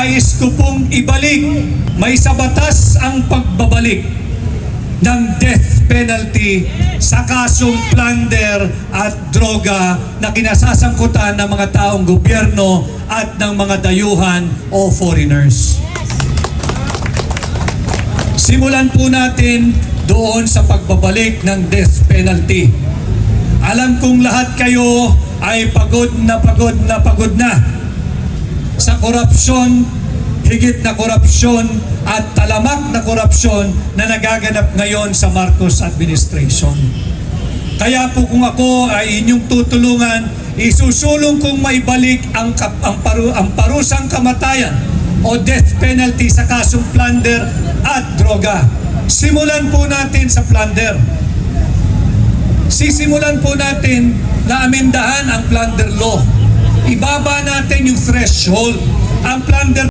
nais ko pong ibalik. May sa batas ang pagbabalik ng death penalty sa kasong plunder at droga na kinasasangkutan ng mga taong gobyerno at ng mga dayuhan o foreigners. Simulan po natin doon sa pagbabalik ng death penalty. Alam kong lahat kayo ay pagod na pagod na pagod na korupsyon, higit na korupsyon at talamak na korupsyon na nagaganap ngayon sa Marcos administration. Kaya po kung ako ay inyong tutulungan, isusulong kong maibalik ang, kap, ang, paru, ang parusang kamatayan o death penalty sa kasong plunder at droga. Simulan po natin sa plunder. Sisimulan po natin na amendahan ang plunder law. Ibaba natin yung threshold. Ang plunder